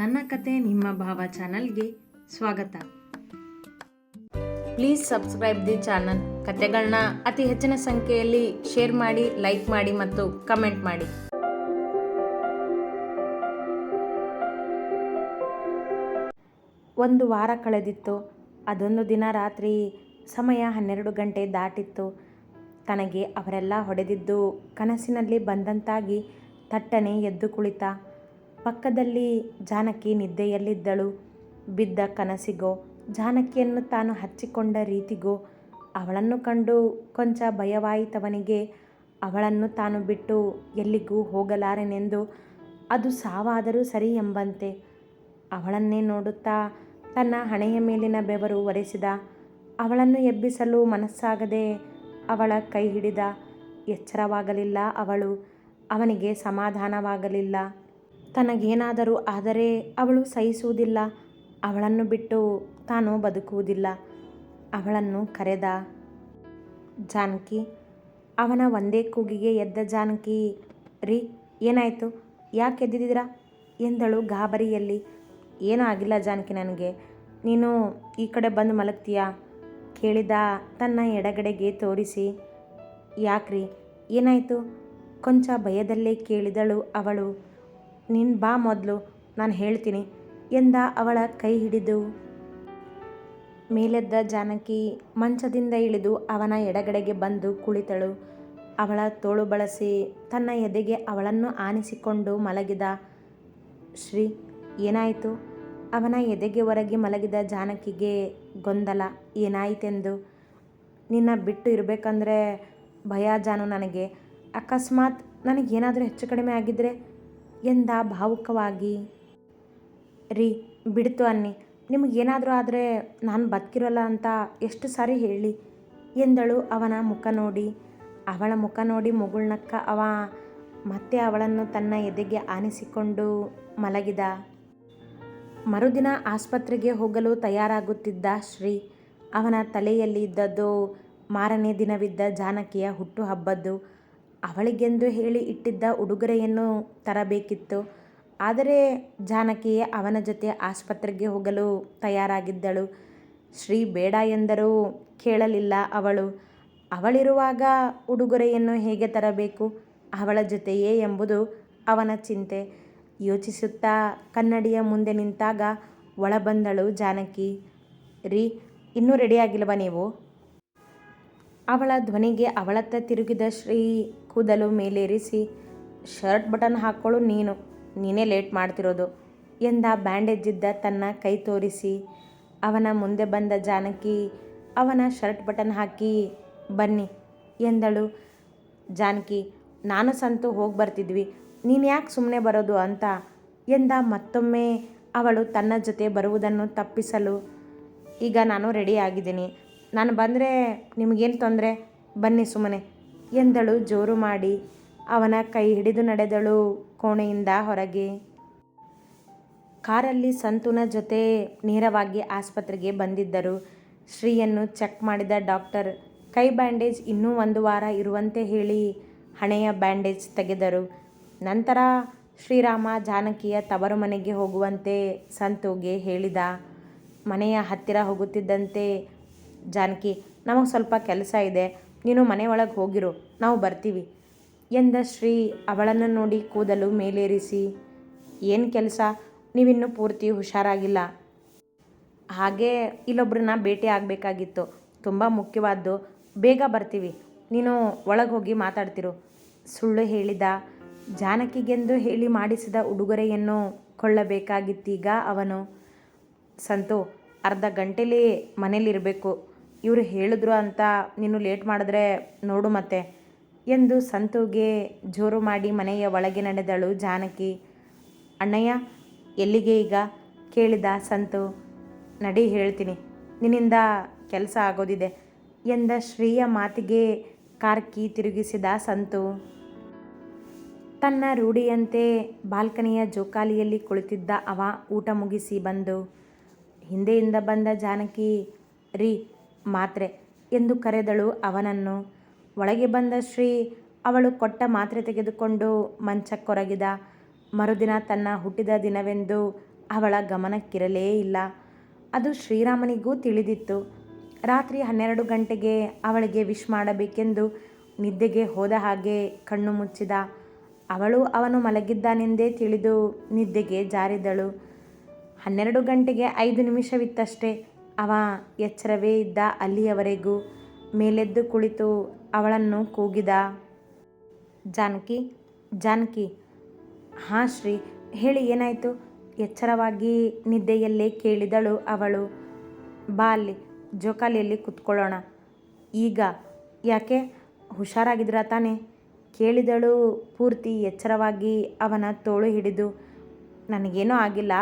ನನ್ನ ಕತೆ ನಿಮ್ಮ ಭಾವ ಚಾನಲ್ಗೆ ಸ್ವಾಗತ. Please subscribe the channel. ಕತೆಗಳನ್ನ ಅತಿ ಹೆಚ್ಚಿನ ಸಂಖ್ಯೆಯಲ್ಲಿ ಶೇರ್ ಮಾಡಿ, ಲೈಕ್ ಮಾಡಿ ಮತ್ತು ಕಮೆಂಟ್ ಮಾಡಿ. ಒಂದು ವಾರ ಕಳೆದಿತ್ತು. ಅದೊಂದು ದಿನ ರಾತ್ರಿ ಸಮಯ ಹನ್ನೆರಡು ಗಂಟೆ ದಾಟಿತ್ತು. ತನಗೆ ಅವರೆಲ್ಲ ಹೊಡೆದಿದ್ದು ಕನಸಿನಲ್ಲಿ ಬಂದಂತಾಗಿ ತಟ್ಟನೆ ಎದ್ದು ಕುಳಿತ. ಪಕ್ಕದಲ್ಲಿ ಜಾನಕಿ ನಿದ್ದೆಯಲ್ಲಿದ್ದಳು. ಬಿದ್ದ ಕನಸಿಗೋ, ಜಾನಕಿಯನ್ನು ತಾನು ಹಚ್ಚಿಕೊಂಡ ರೀತಿಗೋ, ಅವಳನ್ನು ಕಂಡು ಕೊಂಚ ಭಯವಾಯಿತವನಿಗೆ, ಅವಳನ್ನು ತಾನು ಬಿಟ್ಟು ಎಲ್ಲಿಗೂ ಹೋಗಲಾರೆನೆಂದು ಅದು ಸಾವಾದರೂ ಸರಿ ಎಂಬಂತೆ. ಅವಳನ್ನೇ ನೋಡುತ್ತಾ ತನ್ನ ಹಣೆಯ ಮೇಲಿನ ಬೆವರು ಒರೆಸಿದ, ಅವಳನ್ನು ಎಬ್ಬಿಸಲು ಮನಸ್ಸಾಗದೆ ಅವಳ ಕೈ ಹಿಡಿದ, ಎಚ್ಚರವಾಗಲಿಲ್ಲ ಅವಳು, ಅವನಿಗೆ ಸಮಾಧಾನವಾಗಲಿಲ್ಲ. ತನಗೇನಾದರೂ ಆದರೆ ಅವಳು ಸಹಿಸುವುದಿಲ್ಲ. ಅವಳನ್ನು ಬಿಟ್ಟು ತಾನು ಬದುಕುವುದಿಲ್ಲ. ಅವಳನ್ನು ಕರೆದ ಜಾನಕಿ, ಅವನ ಒಂದೇ ಕೂಗಿಗೆ ಎದ್ದ ಜಾನಕಿ, ರೀ, ಏನಾಯಿತು? ಯಾಕೆ ಎದ್ದಿದ್ದೀರಾ? ಎಂದಳು ಗಾಬರಿಯಲ್ಲಿ. ಏನೂ ಆಗಿಲ್ಲ ಜಾನಕಿ ನನಗೆ. ನೀನು ಈ ಕಡೆ ಬಂದು ಮಲಗ್ತೀಯಾ? ಕೇಳಿದ ತನ್ನ ಎಡಗಡೆಗೆ ತೋರಿಸಿ. ಯಾಕ್ರಿ? ಏನಾಯಿತು? ಕೊಂಚ ಭಯದಲ್ಲೇ ಕೇಳಿದಳು ಅವಳು. ನೀನು ಬಾ ಮೊದಲು, ನಾನು ಹೇಳ್ತೀನಿ. ಎಂದ ಅವಳ ಕೈ ಹಿಡಿದು. ಮೇಲೆದ್ದ ಜಾನಕಿ ಮಂಚದಿಂದ ಇಳಿದು ಅವನ ಎಡಗಡೆಗೆ ಬಂದು ಕುಳಿತಳು. ಅವಳ ತೋಳು ಬಳಸಿ ತನ್ನ ಎದೆಗೆ ಅವಳನ್ನು ಆನಿಸಿಕೊಂಡು ಮಲಗಿದ. ಶ್ರೀ, ಏನಾಯಿತು? ಅವನ ಎದೆಗೆ ಹೊರಗೆ ಮಲಗಿದ ಜಾನಕಿಗೆ ಗೊಂದಲ, ಏನಾಯಿತೆಂದು? ನಿನ್ನ ಬಿಟ್ಟು ಇರಬೇಕಂದ್ರೆ ಭಯ ಜಾನು ನನಗೆ. ಅಕಸ್ಮಾತ್ ನನಗೇನಾದರೂ ಹೆಚ್ಚು ಕಡಿಮೆ ಆಗಿದ್ದರೆ ಎಂದ ಭಾವುಕವಾಗಿ, ರೀ, ಬಿಡ್ತು ಅನ್ನಿ ನಿಮಗೇನಾದರೂ ಆದರೆ ನಾನು ಬದುಕಿರೋಲ್ಲ ಅಂತ ಎಷ್ಟು ಸಾರಿ ಹೇಳಿ, ಎಂದಳು ಅವನ ಮುಖ ನೋಡಿ. ಅವಳ ಮುಖ ನೋಡಿ ಮುಗುಳ್ನಕ್ಕ ಅವ ಮತ್ತೆ ಅವಳನ್ನು ತನ್ನ ಎದೆಗೆ ಆನಿಸಿಕೊಂಡು ಮಲಗಿದ. ಮರುದಿನ ಆಸ್ಪತ್ರೆಗೆ ಹೋಗಲು ತಯಾರಾಗುತ್ತಿದ್ದ ಶ್ರೀ, ಅವನ ತಲೆಯಲ್ಲಿ ಇದ್ದದ್ದು ಮಾರನೇ ದಿನವಿದ್ದ ಜಾನಕಿಯ ಹುಟ್ಟುಹಬ್ಬದ್ದು ಅವಳಿಗೆಂದು ಹೇಳಿ ಇಟ್ಟಿದ್ದ ಉಡುಗೊರೆಯನ್ನು ತರಬೇಕಿತ್ತು. ಆದರೆ ಜಾನಕಿಯೇ ಅವನ ಜೊತೆ ಆಸ್ಪತ್ರೆಗೆ ಹೋಗಲು ತಯಾರಾಗಿದ್ದಳು. ಶ್ರೀ ಬೇಡ ಎಂದರೂ ಕೇಳಲಿಲ್ಲ ಅವಳು. ಅವಳಿರುವಾಗ ಉಡುಗೊರೆಯನ್ನು ಹೇಗೆ ತರಬೇಕು? ಅವಳ ಜೊತೆಯೇ ಎಂಬುದು ಅವನ ಚಿಂತೆ. ಯೋಚಿಸುತ್ತಾ ಕನ್ನಡಿಯ ಮುಂದೆ ನಿಂತಾಗ ಒಳಬಂದಳು ಜಾನಕಿ. ರೀ, ಇನ್ನೂ ರೆಡಿಯಾಗಿಲ್ವ ನೀವು? ಅವಳ ಧ್ವನಿಗೆ ಅವಳತ್ತ ತಿರುಗಿದ ಶ್ರೀ ಕೂದಲು ಮೇಲೇರಿಸಿ ಶರ್ಟ್ ಬಟನ್ ಹಾಕ್ಕೊಳ್ಳು ನೀನು, ನೀನೇ ಲೇಟ್ ಮಾಡ್ತಿರೋದು ಎಂದ ಬ್ಯಾಂಡೇಜ್ ಇದ್ದ ತನ್ನ ಕೈ ತೋರಿಸಿ. ಅವನ ಮುಂದೆ ಬಂದ ಜಾನಕಿ, ಅವನ ಶರ್ಟ್ ಬಟನ್ ಹಾಕಿ, ಬನ್ನಿ ಎಂದಳು. ಜಾನಕಿ, ನಾನು ಸಂತು ಹೋಗಿ ಬರ್ತಿದ್ವಿ, ನೀನು ಯಾಕೆ ಸುಮ್ಮನೆ ಬರೋದು ಅಂತ ಎಂದ ಮತ್ತೊಮ್ಮೆ ಅವಳು ತನ್ನ ಜೊತೆ ಬರುವುದನ್ನು ತಪ್ಪಿಸಲು. ಈಗ ನಾನು ರೆಡಿ ಆಗಿದ್ದೀನಿ, ನಾನು ಬಂದರೆ ನಿಮಗೇನು ತೊಂದರೆ? ಬನ್ನಿ ಸುಮ್ಮನೆ ಎಂದಳು ಜೋರು ಮಾಡಿ. ಅವನ ಕೈ ಹಿಡಿದು ನಡೆದಳು ಕೋಣೆಯಿಂದ ಹೊರಗೆ. ಕಾರಲ್ಲಿ ಸಂತುನ ಜೊತೆ ನೇರವಾಗಿ ಆಸ್ಪತ್ರೆಗೆ ಬಂದಿದ್ದರು. ಶ್ರೀಯನ್ನು ಚೆಕ್ ಮಾಡಿದ ಡಾಕ್ಟರ್, ಕೈ ಬ್ಯಾಂಡೇಜ್ ಇನ್ನೂ ಒಂದು ವಾರ ಇರುವಂತೆ ಹೇಳಿ ಹಣೆಯ ಬ್ಯಾಂಡೇಜ್ ತೆಗೆದರು. ನಂತರ ಶ್ರೀರಾಮ ಜಾನಕಿಯ ತವರು ಮನೆಗೆ ಹೋಗುವಂತೆ ಸಂತುಗೆ ಹೇಳಿದ. ಮನೆಯ ಹತ್ತಿರ ಹೋಗುತ್ತಿದ್ದಂತೆ, ಜಾನಕಿ, ನಮಗೆ ಸ್ವಲ್ಪ ಕೆಲಸ ಇದೆ. ನೀನು ಮನೆ ಒಳಗೆ ಹೋಗಿರು, ನಾವು ಬರ್ತೀವಿ. ಎಂದ ಶ್ರೀ ಅವಳನ್ನು ನೋಡಿ ಕೂದಲು ಮೇಲೇರಿಸಿ, ಏನು ಕೆಲಸ? ನೀವಿನ್ನೂ ಪೂರ್ತಿ ಹುಷಾರಾಗಿಲ್ಲ. ಹಾಗೆ ಇಲ್ಲೊಬ್ರನ್ನ ಭೇಟಿ ಆಗಬೇಕಾಗಿತ್ತು. ತುಂಬ ಮುಖ್ಯವಾದ್ದು, ಬೇಗ ಬರ್ತೀವಿ. ನೀನು ಒಳಗೆ ಹೋಗಿ ಮಾತಾಡ್ತಿರು. ಸುಳ್ಳು ಹೇಳಿದ, ಜಾನಕಿಗೆಂದು ಹೇಳಿ ಮಾಡಿಸಿದ ಉಡುಗೊರೆಯನ್ನು ಕೊಳ್ಳಬೇಕಾಗಿತ್ತೀಗ ಅವನು. ಸಂತು, ಅರ್ಧ ಗಂಟೆಲಿ ಮನೇಲಿರಬೇಕು. ಇವರು ಹೇಳಿದ್ರು ಅಂತ ನೀನು ಲೇಟ್ ಮಾಡಿದ್ರೆ ನೋಡು ಮತ್ತೆ ಎಂದು ಸಂತುಗೆ ಜೋರು ಮಾಡಿ ಮನೆಯ ಒಳಗೆ ನಡೆದಳು ಜಾನಕಿ. ಅಣ್ಣಯ್ಯ, ಎಲ್ಲಿಗೆ ಈಗ? ಕೇಳಿದ ಸಂತು. ನಡಿ ಹೇಳ್ತೀನಿ, ನಿನ್ನಿಂದ ಕೆಲಸ ಆಗೋದಿದೆ ಎಂದ ಶ್ರೀಯ ಮಾತಿಗೆ ಕಾರ್ಕಿ ತಿರುಗಿಸಿದ ಸಂತು. ತನ್ನ ರೂಢಿಯಂತೆ ಬಾಲ್ಕನಿಯ ಜೋಕಾಲಿಯಲ್ಲಿ ಕುಳಿತಿದ್ದ ಅವ ಊಟ ಮುಗಿಸಿ ಬಂದು, ಹಿಂದೆಯಿಂದ ಬಂದ ಜಾನಕಿ, ರೀ ಮಾತ್ರೆ ಎಂದು ಕರೆದಳು ಅವನನ್ನು. ಒಳಗೆ ಬಂದ ಶ್ರೀ ಅವಳು ಕೊಟ್ಟ ಮಾತ್ರೆ ತೆಗೆದುಕೊಂಡು ಮಂಚಕ್ಕೊರಗಿದ. ಮರುದಿನ ತನ್ನ ಹುಟ್ಟಿದ ದಿನವೆಂದು ಅವಳ ಗಮನಕ್ಕಿರಲೇ ಇಲ್ಲ. ಅದು ಶ್ರೀರಾಮನಿಗೂ ತಿಳಿದಿತ್ತು. ರಾತ್ರಿ ಹನ್ನೆರಡು ಗಂಟೆಗೆ ಅವಳಿಗೆ ವಿಶ್ ಮಾಡಬೇಕೆಂದು ನಿದ್ದೆಗೆ ಹೋದ ಹಾಗೆ ಕಣ್ಣು ಮುಚ್ಚಿದ. ಅವಳು ಅವನು ಮಲಗಿದ್ದಾನೆಂದೇ ತಿಳಿದು ನಿದ್ದೆಗೆ ಜಾರಿದಳು. ಹನ್ನೆರಡು ಗಂಟೆಗೆ ಐದು ನಿಮಿಷವಿತ್ತಷ್ಟೇ. ಅವ ಎಚ್ಚರವೇ ಇದ್ದ ಅಲ್ಲಿಯವರೆಗೂ ಮೇಲೆದ್ದು ಕುಳಿತು ಅವಳನ್ನು ಕೂಗಿದ. ಜಾನಕಿ ಜಾನಕಿ, ಹಾಂ ಶ್ರೀ, ಹೇಳಿ ಏನಾಯಿತು? ಎಚ್ಚರವಾಗಿ ನಿದ್ದೆಯಲ್ಲೇ ಕೇಳಿದಳು ಅವಳು. ಬಾ ಅಲ್ಲಿ, ಜೋಕಾಲಿಯಲ್ಲಿ ಕುತ್ಕೊಳ್ಳೋಣ. ಈಗ? ಯಾಕೆ? ಹುಷಾರಾಗಿದ್ರ ತಾನೆ? ಕೇಳಿದಳು ಪೂರ್ತಿ ಎಚ್ಚರವಾಗಿ ಅವನ ತೋಳು ಹಿಡಿದು. ನನಗೇನೂ ಆಗಿಲ್ಲ.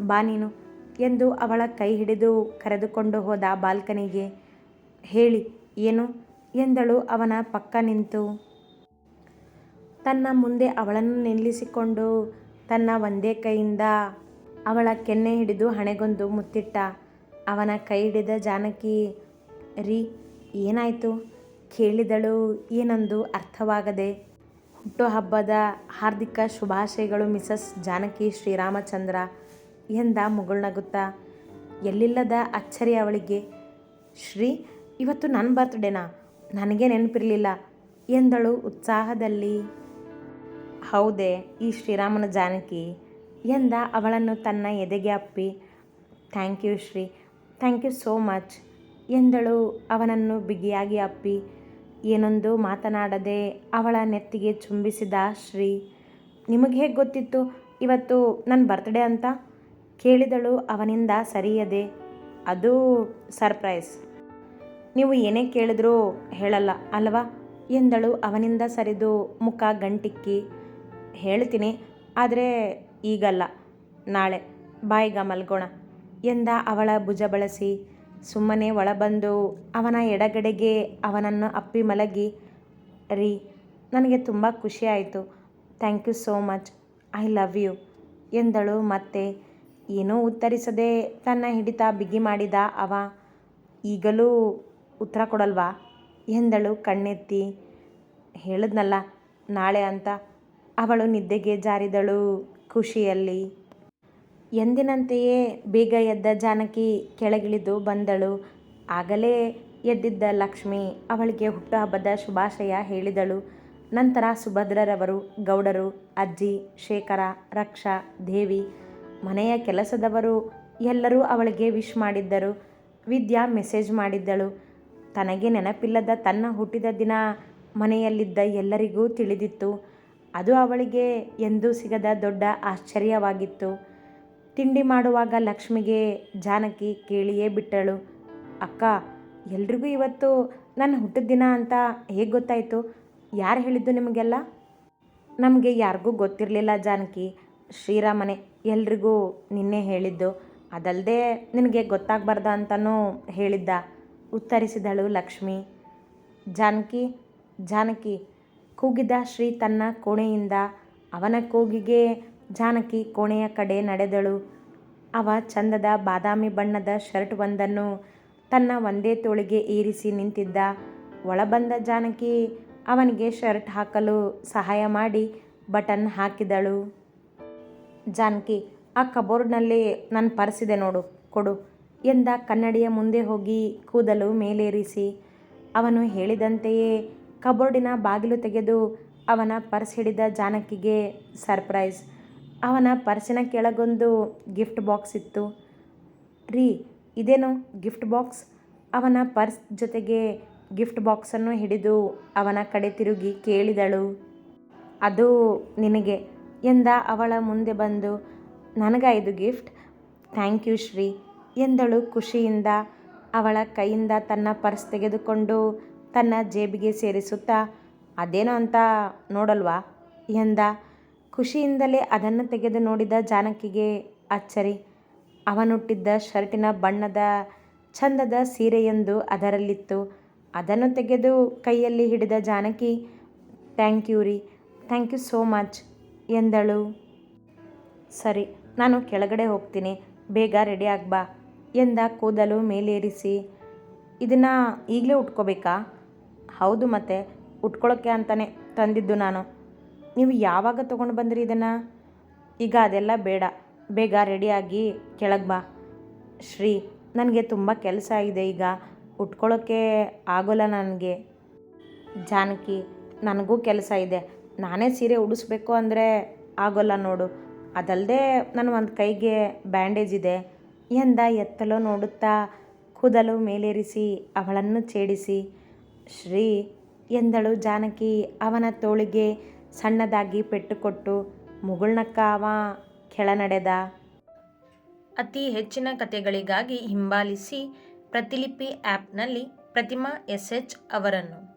ಬಾ ನೀನು. ಎಂದು ಅವಳ ಕೈ ಹಿಡಿದು ಕರೆದುಕೊಂಡು ಹೋದ ಬಾಲ್ಕನಿಗೆ ಹೇಳಿ, ಏನು? ಎಂದಳು ಅವನ ಪಕ್ಕ ನಿಂತು. ತನ್ನ ಮುಂದೆ ಅವಳನ್ನು ನಿಲ್ಲಿಸಿಕೊಂಡು ತನ್ನ ಒಂದೇ ಕೈಯಿಂದ ಅವಳ ಕೆನ್ನೆ ಹಿಡಿದು ಹಣೆಗೊಂದು ಮುತ್ತಿಟ್ಟ. ಅವನ ಕೈ ಹಿಡಿದ ಜಾನಕಿ, ರೀ, ಏನಾಯಿತು? ಕೇಳಿದಳು ಏನೊಂದು ಅರ್ಥವಾಗದೆ ಹುಟ್ಟುಹಬ್ಬದ ಹಾರ್ದಿಕ ಶುಭಾಶಯಗಳು ಮಿಸಸ್ ಜಾನಕಿ ಶ್ರೀರಾಮಚಂದ್ರ. ಎಂದ ಮುಗುಳ್ನಗುತ್ತಾ? ಎಲ್ಲಿಲ್ಲದ ಅಚ್ಚರಿ ಅವಳಿಗೆ? ಶ್ರೀ, ಇವತ್ತು ನನ್ನ ಬರ್ತ್ಡೇನಾ ನನಗೆ ನೆನಪಿರಲಿಲ್ಲ ಎಂದಳು ಉತ್ಸಾಹದಲ್ಲಿ. ಹೌದೇ, ಈ ಶ್ರೀರಾಮನ ಜಾನಕಿ ಎಂದ ಅವಳನ್ನು ತನ್ನ ಎದೆಗೆ ಅಪ್ಪಿ. Thank you Shree. Thank you so much ಎಂದಳು ಅವನನ್ನು ಬಿಗಿಯಾಗಿ ಅಪ್ಪಿ. ಏನೊಂದು ಮಾತನಾಡದೆ ಅವಳ ನೆತ್ತಿಗೆ ಚುಂಬಿಸಿದ ಶ್ರೀ, ನಿಮಗೆ ಹೇಗೆ ಗೊತ್ತಿತ್ತು ಇವತ್ತು ನನ್ನ ಬರ್ತ್ಡೇ ಅಂತ? ಕೇಳಿದಳು, ಅವನಿಂದ ಸರಿಯದೆ? ಅದು ಸರ್ಪ್ರೈಸ್. ನೀವು ಏನೇ ಕೇಳಿದ್ರೂ ಹೇಳಲ್ಲ, ಅಲ್ವಾ? ಎಂದಳು. ಅವನಿಂದ ಸರಿದು ಮುಖ ಗಂಟಿಕ್ಕಿ ಹೇಳ್ತೀನಿ, ಆದರೆ ಈಗಲ್ಲ. ನಾಳೆ. ಬಾಯಿಗ ಮಲ್ಗೋಣ. ಎಂದ ಅವಳ ಭುಜ ಬಳಸಿ. ಸುಮ್ಮನೆ ಒಳಬಂದು ಅವನ ಎಡಗಡೆಗೆ ಅವನನ್ನು ಅಪ್ಪಿ ಮಲಗಿ, ರೀ, ನನಗೆ ತುಂಬ ಖುಷಿ ಆಯಿತು. Thank you so much. I love you. ಎಂದಳು ಮತ್ತೆ ಏನೂ ಉತ್ತರಿಸದೆ ತನ್ನ ಹಿಡಿತ ಬಿಗಿ ಮಾಡಿದ ಅವ, ಈಗಲೂ ಉತ್ತರ ಕೊಡಲ್ವಾ? ಎಂದಳು ಕಣ್ಣೆತ್ತಿ. ಹೇಳಿದ್ನಲ್ಲ, ನಾಳೆ ಅಂತ. ಅವಳು ನಿದ್ದೆಗೆ ಜಾರಿದಳು ಖುಷಿಯಲ್ಲಿ. ಎಂದಿನಂತೆಯೇ ಬೇಗ ಎದ್ದ ಜಾನಕಿ ಕೆಳಗಿಳಿದು ಬಂದಳು. ಆಗಲೇ ಎದ್ದಿದ್ದ ಲಕ್ಷ್ಮಿ ಅವಳಿಗೆ ಹುಟ್ಟುಹಬ್ಬದ ಶುಭಾಶಯ ಹೇಳಿದಳು. ನಂತರ ಸುಭದ್ರರವರು, ಗೌಡರು, ಅಜ್ಜಿ, ಶೇಖರ, ರಕ್ಷಾ, ದೇವಿ ಮನೆಯ ಕೆಲಸದವರು ಎಲ್ಲರೂ ಅವಳಿಗೆ ವಿಶ್ ಮಾಡಿದ್ದರು. ವಿದ್ಯಾ ಮೆಸೇಜ್ ಮಾಡಿದ್ದಳು. ತನಗೆ ನೆನಪಿಲ್ಲದ ತನ್ನ ಹುಟ್ಟಿದ ದಿನ ಮನೆಯಲ್ಲಿದ್ದ ಎಲ್ಲರಿಗೂ ತಿಳಿದಿತ್ತು. ಅದು ಅವಳಿಗೆ ಎಂದೂ ಸಿಗದ ದೊಡ್ಡ ಆಶ್ಚರ್ಯವಾಗಿತ್ತು. ತಿಂಡಿ ಮಾಡುವಾಗ ಲಕ್ಷ್ಮಿಗೆ ಜಾನಕಿ ಕೇಳಿಯೇ ಬಿಟ್ಟಳು. ಅಕ್ಕ, ಎಲ್ರಿಗೂ ಇವತ್ತು ನನ್ನ ಹುಟ್ಟಿದ ದಿನ ಅಂತ ಹೇಗೆ ಗೊತ್ತಾಯಿತು? ಯಾರು ಹೇಳಿದ್ದು ನಿಮಗೆಲ್ಲ? ನಮಗೆ ಯಾರಿಗೂ ಗೊತ್ತಿರಲಿಲ್ಲ ಜಾನಕಿ. ಶ್ರೀರಾಮನೇ. ಎಲ್ರಿಗೂ ನಿನ್ನೆ ಹೇಳಿದ್ದು. ಅದಲ್ಲದೆ ನಿನಗೆ ಗೊತ್ತಾಗಬಾರ್ದ ಅಂತಲೂ ಹೇಳಿದ್ದ. ಉತ್ತರಿಸಿದಳು ಲಕ್ಷ್ಮಿ. ಜಾನಕಿ ಜಾನಕಿ, ಕೂಗಿದ ಶ್ರೀ ತನ್ನ ಕೋಣೆಯಿಂದ. ಅವನ ಕೂಗಿಗೆ ಜಾನಕಿ ಕೋಣೆಯ ಕಡೆ ನಡೆದಳು. ಅವ ಚಂದದ ಬಾದಾಮಿ ಬಣ್ಣದ ಶರ್ಟ್ ಒಂದನ್ನು ತನ್ನ ಒಂದೇ ತೋಳಿಗೆ ಏರಿಸಿ ನಿಂತಿದ್ದ. ಒಳಬಂದ ಜಾನಕಿ ಅವನಿಗೆ ಶರ್ಟ್ ಹಾಕಲು ಸಹಾಯ ಮಾಡಿ ಬಟನ್ ಹಾಕಿದಳು. ಜಾನಕಿ, ಆ ಕಬೋರ್ಡ್ನಲ್ಲಿ ನನ್ನ ಪರ್ಸಿದೆ ನೋಡು, ಕೊಡು ಎಂದ ಕನ್ನಡಿಯ ಮುಂದೆ ಹೋಗಿ ಕೂದಲು ಮೇಲೇರಿಸಿ. ಅವನು ಹೇಳಿದಂತೆಯೇ ಕಬೋರ್ಡಿನ ಬಾಗಿಲು ತೆಗೆದು ಅವನ ಪರ್ಸ್ ಹಿಡಿದ ಜಾನಕಿಗೆ ಸರ್ಪ್ರೈಸ್. ಅವನ ಪರ್ಸಿನ ಕೆಳಗೊಂದು ಗಿಫ್ಟ್ ಬಾಕ್ಸ್ ಇತ್ತು. ರೀ, ಇದೇನು ಗಿಫ್ಟ್ ಬಾಕ್ಸ್? ಅವನ ಪರ್ಸ್ ಜೊತೆಗೆ ಗಿಫ್ಟ್ ಬಾಕ್ಸನ್ನು ಹಿಡಿದು ಅವನ ಕಡೆ ತಿರುಗಿ ಕೇಳಿದಳು. ಅದು ನಿನಗೆ. ಎಂದ ಅವಳ ಮುಂದೆ ಬಂದು ನನಗ ಇದು ಗಿಫ್ಟ್? ಥ್ಯಾಂಕ್ ಯು ಶ್ರೀ ಎಂದಳು ಖುಷಿಯಿಂದ. ಅವಳ ಕೈಯಿಂದ ತನ್ನ ಪರ್ಸ್ ತೆಗೆದುಕೊಂಡು ತನ್ನ ಜೇಬಿಗೆ ಸೇರಿಸುತ್ತಾ, ಅದೇನೋ ಅಂತ ನೋಡಲ್ವಾ? ಎಂದ. ಖುಷಿಯಿಂದಲೇ ಅದನ್ನು ತೆಗೆದು ನೋಡಿದ ಜಾನಕಿಗೆ ಅಚ್ಚರಿ. ಅವನುಟ್ಟಿದ್ದ ಶರ್ಟಿನ ಬಣ್ಣದ ಚಂದದ ಸೀರೆಯೊಂದು ಅದರಲ್ಲಿತ್ತು. ಅದನ್ನು ತೆಗೆದು ಕೈಯಲ್ಲಿ ಹಿಡಿದ ಜಾನಕಿ, ಥ್ಯಾಂಕ್ ಯು ರೀ. Thank you so much. ಎಂದಳು. ಸರಿ, ನಾನು ಕೆಳಗಡೆ ಹೋಗ್ತೀನಿ. ಬೇಗ ರೆಡಿ ಆಗ್ಬಾ ಎಂದ ಕೂದಲು ಮೇಲೇರಿಸಿ. ಇದನ್ನು ಈಗಲೇ ಉಟ್ಕೋಬೇಕಾ? ಹೌದು ಮತ್ತೆ ಉಟ್ಕೊಳ್ಳೋಕ್ಕೆ ಅಂತಲೇ ತಂದಿದ್ದು ನಾನು. ನೀವು ಯಾವಾಗ ತೊಗೊಂಡು ಬಂದ್ರಿ ಇದನ್ನು? ಈಗ ಅದೆಲ್ಲ ಬೇಡ. ಬೇಗ ರೆಡಿಯಾಗಿ ಕೆಳಗೆ ಬಾ. ಶ್ರೀ, ನನಗೆ ತುಂಬ ಕೆಲಸ ಇದೆ ಈಗ. ಉಟ್ಕೊಳ್ಳೋಕ್ಕೆ ಆಗೋಲ್ಲ ನನಗೆ. ಜಾನಕಿ, ನನಗೂ ಕೆಲಸ ಇದೆ. ನಾನೇ ಸೀರೆ ಉಡಿಸ್ಬೇಕು ಅಂದರೆ ಆಗೋಲ್ಲ ನೋಡು. ಅದಲ್ಲದೆ ನನ್ನ ಒಂದು ಕೈಗೆ ಬ್ಯಾಂಡೇಜ್ ಇದೆ. ಎಂದ ಎತ್ತಲೋ ನೋಡುತ್ತಾ ಕೂದಲು ಮೇಲೇರಿಸಿ ಅವಳನ್ನು ಛೇಡಿಸಿ. ಶ್ರೀ ಎಂದಳು ಜಾನಕಿ ಅವನ ತೋಳಿಗೆ ಸಣ್ಣದಾಗಿ ಪೆಟ್ಟು ಕೊಟ್ಟು ಮುಗುಳ್ನಕ್ಕ ಅವ ಕೆಳನಡೆದ. ಅತಿ ಹೆಚ್ಚಿನ ಕಥೆಗಳಿಗಾಗಿ ಹಿಂಬಾಲಿಸಿ ಪ್ರತಿಲಿಪಿ ಆ್ಯಪ್ನಲ್ಲಿ ಪ್ರತಿಮಾ ಎಸ್ ಎಚ್ ಅವರನ್ನು.